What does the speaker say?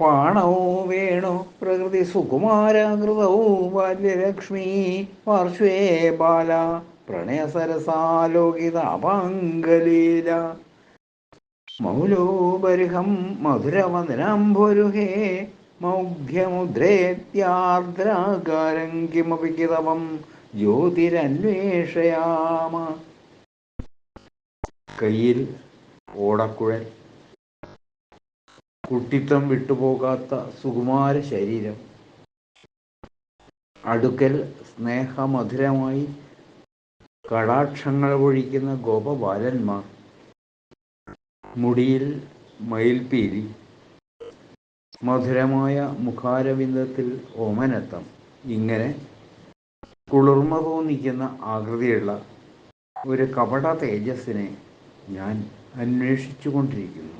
പാണോ വേണോ പ്രകൃതി സുകുമാരാകൃതവും ബാല്യലക്ഷ്മി പാർശ്വേ ബാല പ്രണയസരസാലോകിതാപാങ്കലീല മൗലോപരിഹം മധുരവദനാംഭുരുഹേ മൗഢ്യമുദ്രേത്യാർദ്രാകാരം കിമപി കിതവം ജ്യോതിരന്വേഷയാമ. കയ്യിൽ ഓടക്കുഴൽ കുട്ടിത്തം വിട്ടുപോകാത്ത സുകുമാര ശരീരം. അടുക്കൽ സ്നേഹമധുരമായി കടാക്ഷങ്ങൾ ഒഴിക്കുന്ന ഗോപബാലന്മാർ. മുടിയിൽ മയിൽപീലി മധുരമായ മുഖാരവിന്ദത്തിൽ ഓമനത്തം. ഇങ്ങനെ കുളിർമ തോന്നിക്കുന്ന ആകൃതിയുള്ള ഒരു കപട തേജസ്സിനെ ഞാൻ അന്വേഷിച്ചു കൊണ്ടിരിക്കുന്നു